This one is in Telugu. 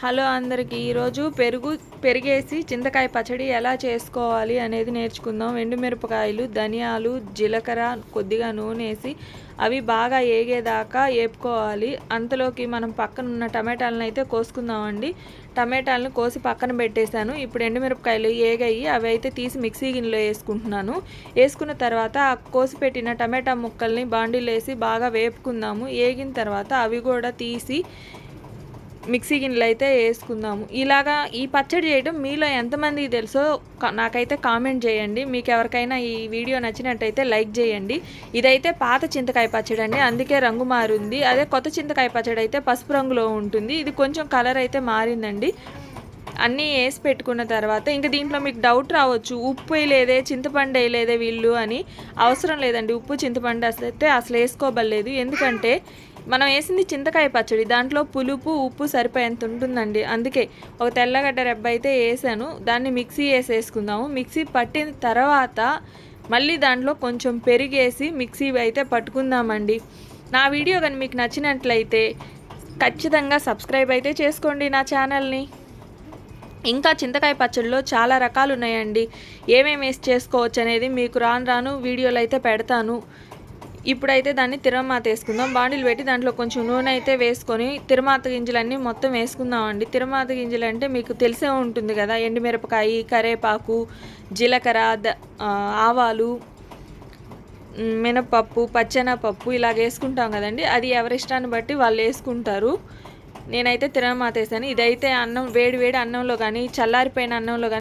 హలో అందరికీ. ఈరోజు పెరుగు పెరిగేసి చింతకాయ పచ్చడి ఎలా చేసుకోవాలి అనేది నేర్చుకుందాం. ఎండుమిరపకాయలు ధనియాలు జీలకర్ర కొద్దిగా నూనె వేసి అవి బాగా ఏగేదాకా వేపుకోవాలి అంతలోకి మనం పక్కన ఉన్న టమాటాలను అయితే కోసుకుందామండి. టమాటాలను కోసి పక్కన పెట్టేశాను. ఇప్పుడు ఎండుమిరపకాయలు ఏగాయి అవి అయితే తీసి మిక్సీ గిన్నెలో వేసుకుంటున్నాను. వేసుకున్న తర్వాత ఆ కోసి పెట్టిన టమాటా ముక్కల్ని బాండీలో వేసి బాగా వేపుకుందాము. ఏగిన తర్వాత అవి కూడా తీసి మిక్సీ గిన్నెలు అయితే వేసుకుందాము. ఇలాగా ఈ పచ్చడి చేయడం మీలో ఎంతమందికి తెలుసో నాకైతే కామెంట్ చేయండి. మీకు ఎవరికైనా ఈ వీడియో నచ్చినట్టయితే లైక్ చేయండి. ఇదైతే పాత చింతకాయ పచ్చడి అండి. అందుకే రంగు మారింది. అదే కొత్త చింతకాయ పచ్చడి అయితే పసుపు రంగులో ఉంటుంది. ఇది కొంచెం కలర్ అయితే మారిందండి. అన్నీ వేసి పెట్టుకున్న తర్వాత ఇంకా దీంట్లో మీకు డౌట్ రావచ్చు. ఉప్పు వేయలేదే చింతపండు వేయలేదే వీళ్ళు అని అవసరం లేదండి. ఉప్పు చింతపండు అయితే అసలు వేసుకోబలేదు ఎందుకంటే మనం వేసింది చింతకాయ పచ్చడి దాంట్లో పులుపు ఉప్పు సరిపోయేంత ఉంటుందండి. అందుకే ఒక తెల్లగడ్డ రెబ్బ అయితే వేసాను. దాన్ని మిక్సీ వేసి వేసుకుందాము. మిక్సీ పట్టిన తర్వాత మళ్ళీ దాంట్లో కొంచెం పెరిగేసి మిక్సీ అయితే పట్టుకుందామండి. నా వీడియో కానీ మీకు నచ్చినట్లయితే ఖచ్చితంగా సబ్స్క్రైబ్ అయితే చేసుకోండి నా ఛానల్ని. ఇంకా చింతకాయ పచ్చడిలో చాలా రకాలు ఉన్నాయండి ఏమేమి వేసి చేసుకోవచ్చు అనేది మీకు రాను రాను వీడియోలు అయితే పెడతాను. ఇప్పుడైతే దాన్ని తిరమాత వేసుకుందాం. బాండిలు పెట్టి దాంట్లో కొంచెం నూనె అయితే వేసుకొని తిరమాత గింజలన్నీ మొత్తం వేసుకుందామండి. తిరమాత గింజలు అంటే మీకు తెలిసే ఉంటుంది కదా ఎండుమిరపకాయ కరేపాకు జీలకర్ర ఆవాలు మినపప్పు పచ్చెనపప్పు ఇలాగ వేసుకుంటాం కదండి. అది ఎవరి ఇష్టాన్ని బట్టి వాళ్ళు వేసుకుంటారు. నేనైతే తిరగమాతేసాను ఇదైతే అన్నం వేడి వేడి అన్నంలో కానీ చల్లారిపోయిన అన్నంలో కానీ